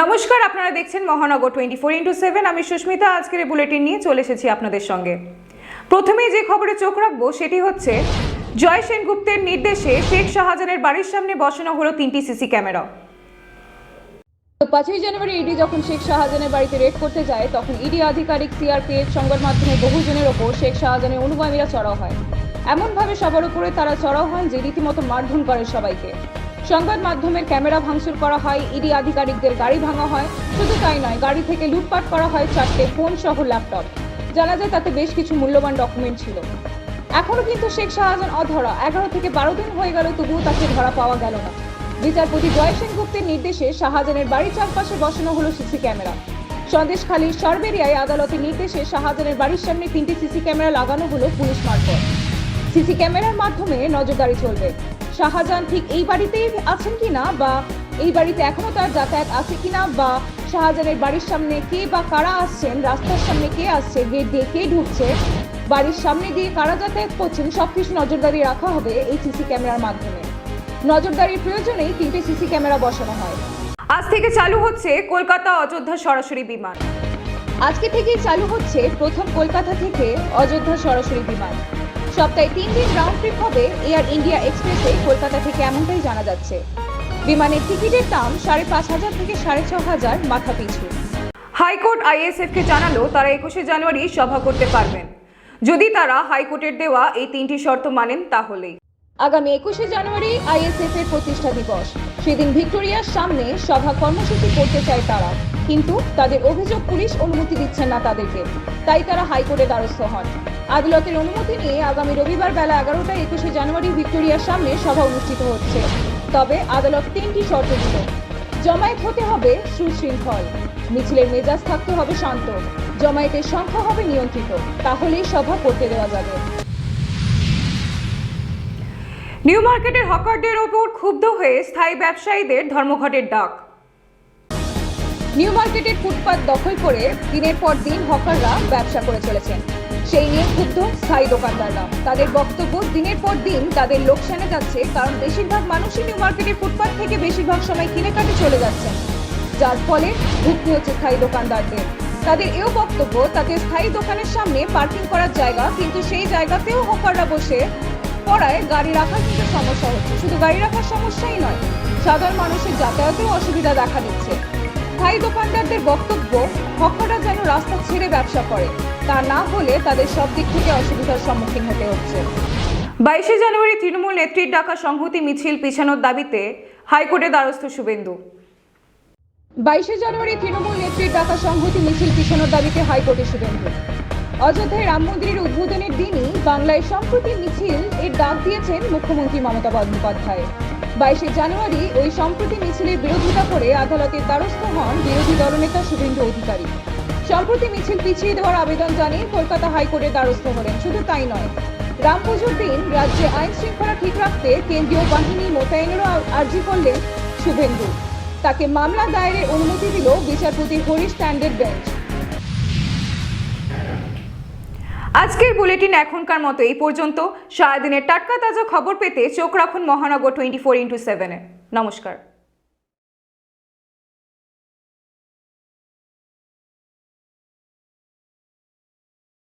নমস্কার, আপনারা দেখছেন মহানগর টোয়েন্টি ফোর ইন্টু সেভেন। আমি সুস্মিতা, আজকের বুলেটিন নিয়ে চলে এসেছি আপনাদের সঙ্গে। প্রথমেই যে খবরে চোখ রাখব, সেটি হচ্ছে, জয় সেনগুপ্তের নির্দেশে শেখ শাহজাহানের বাড়ির সামনে বসানো হলো তিনটি সিসি ক্যামেরা। পাঁচই জানুয়ারি ইডি যখন শেখ শাহজাহানের বাড়িতে রেড করতে যায়, তখন ইডি আধিকারিক সিআরপিএফ সংবাদ মাধ্যমে বহুজনের ওপর শেখ শাহজাহানের অনুগামীরা চড়াও হয়। এমনভাবে সবার উপরে তারা চড়াও হন যে রীতিমতো মারধর করে সবাইকে। সংবাদ মাধ্যমের ক্যামেরা ভাঙচুর করা হয়, ইডি আধিকারিকদের গাড়ি ভাঙা হয়। শুধু তাই নয়, গাড়ি থেকে লুটপাট করা হয় চারটে ফোন সহ ল্যাপটপ। জানা যায় তাতে বেশ কিছু মূল্যবান ডকুমেন্ট ছিল। এখনও কিন্তু শেখ শাহজাহান অধরা। এগারো থেকে বারো দিন হয়ে গেল, তবুও তাকে ধরা পাওয়া গেল না। বিচারপতি জয় সেন গুপ্তের নির্দেশে শাহজাহানের বাড়ির চারপাশে বসানো হলো সিসি ক্যামেরা। সন্দেশখালীর সরবেরিয়ায় আদালতের নির্দেশে শাহজাহানের বাড়ির সামনে তিনটি সিসি ক্যামেরা লাগানো হলো পুলিশ মারফত। সিসি ক্যামেরার মাধ্যমে নজরদারি চলবে। শাহজাহান ঠিক এই বাড়িতেই আছেন কিনা বা এই বাড়িতে এখনও তার যাতায়াত আছে কিনা বা শাহজাহানের বাড়ির সামনে কে বা কারা আসছেন? রাস্তার সামনে কে আসছে? গেট দিয়ে কে ঢুকছে? বাড়ির সামনে দিয়ে কারা যাতায়াত করছেন? সবকিছু নজরদারি রাখা হবে এই সিসি ক্যামেরার মাধ্যমে। নজরদারির প্রয়োজনেই তিনটে সিসি ক্যামেরা বসানো হয়। আজ থেকে চালু হচ্ছে কলকাতা অযোধ্যা সরাসরি বিমান। আজকে থেকেই চালু হচ্ছে প্রথম কলকাতা থেকে অযোধ্যা সরাসরি বিমান। সপ্তাহে তিন দিন রাউন্ড ট্রিপ হবে এয়ার ইন্ডিয়া এক্সপ্রেসে কলকাতা থেকে এমনটাই জানা যাচ্ছে। বিমানের টিকিটের দাম সাড়ে পাঁচ হাজার থেকে সাড়ে ছ হাজার মাথা পিছু হাইকোর্ট আইএসএফকে জানালো, তারা একুশে জানুয়ারি সভা করতে পারবেন। যদি তারা হাইকোর্টের দেওয়া এই তিনটি শর্ত মানেন, তাহলেই। আগামী একুশে জানুয়ারি আইএসএফ এর প্রতিষ্ঠা দিবস। সেদিন ভিক্টোরিয়ার সামনে সভা কর্মসূচি করতে চায় তারা। কিন্তু তাদের অভিযোগ পুলিশ অনুমতি দিচ্ছেন না তাদেরকে। তাই তারা হাইকোর্টে দ্বারস্থ হন। আদালতের অনুমতি নিয়ে আগামী রবিবার বেলা এগারোটায় একুশে জানুয়ারি ভিক্টোরিয়ার সামনে সভা অনুষ্ঠিত হচ্ছে। তবে আদালত তিনটি শর্ত দিল। জমায়েত হতে হবে সুশৃঙ্খল। মিছিলের মেজাজ থাকতে হবে শান্ত। জমায়েতের সংখ্যা হবে নিয়ন্ত্রিত। তাহলেই সভা করতে দেওয়া যাবে। নিউ মার্কেটের হকারদের ওপর ক্ষুব্ধ হয়ে স্থায়ী ব্যবসায়ীদের ধর্মঘটের ডাক। নিউ মার্কেটের ফুটপাত দখল করে দিনের পর দিন হকাররা ব্যবসা করে চলেছেন। সেই নিয়ে ক্ষুব্ধ স্থায়ী দোকানদাররা। তাদের বক্তব্য দিনের পর দিন তাদের লোকসানে যাচ্ছে, কারণ বেশিরভাগ মানুষই নিউ মার্কেটের ফুটপাথ থেকে বেশিরভাগ সময় কিনে কাটে চলে যাচ্ছেন যার ফলে ভুগতে হচ্ছে স্থায়ী দোকানদারদের। তাদের এও বক্তব্য, তাদের স্থায়ী দোকানের সামনে পার্কিং করার জায়গা, কিন্তু সেই জায়গাতেও হকাররা বসে পড়ায় গাড়ি রাখার কিন্তু সমস্যা হচ্ছে। শুধু গাড়ি রাখার সমস্যাই নয়, সাধারণ মানুষের যাতায়াতেও অসুবিধা দেখা দিচ্ছে। স্থায়ী দোকানদারদের বক্তব্য হকাররা যেন রাস্তা ছেড়ে ব্যবসা করে। তা না হলে তাদের সব দিক থেকে অসুবিধার সম্মুখীন হতে হচ্ছে। বাইশে জানুয়ারি তৃণমূল নেত্রীর ডাকা সংহতি মিছিল পিছানোর দাবিতে হাইকোর্টে দ্বারস্থ শুভেন্দু। বাইশে জানুয়ারি তৃণমূল নেত্রীর ডাকা সংহতি মিছিল পিছানোর দাবিতে হাইকোর্টে শুভেন্দু। অযোধ্যায় রাম মন্দিরের উদ্বোধনের দিনই বাংলায় সম্প্রতি মিছিল এর ডাক দিয়েছেন মুখ্যমন্ত্রী মমতা বন্দ্যোপাধ্যায়। বাইশে জানুয়ারি ওই সম্প্রতি মিছিলের বিরোধিতা করে আদালতের দ্বারস্থ হন বিরোধী দলনেতা শুভেন্দু অধিকারী। সম্প্রতি মিছিল পিছিয়ে দেওয়ার আবেদন জানিয়ে কলকাতা হাইকোর্টের দ্বারস্থ হলেন। শুধু তাই নয়, রাম পুজোর দিন রাজ্যে আইন শৃঙ্খলা ঠিক রাখতে কেন্দ্রীয় বাহিনী মোতায়েনেরও আর্জি করলেন শুভেন্দু। তাকে মামলা দায়েরের অনুমতি দিল বিচারপতি হরিশ স্ট্যান্ডার্ড বেঞ্চ। আজকের বুলেটিন এখনকার মতো এই পর্যন্ত। সারাদিনের টাটকা তাজা খবর পেতে চোখ রাখুন মহানগর টোয়েন্টি ফোর ইন্টু সেভেনে। নমস্কার।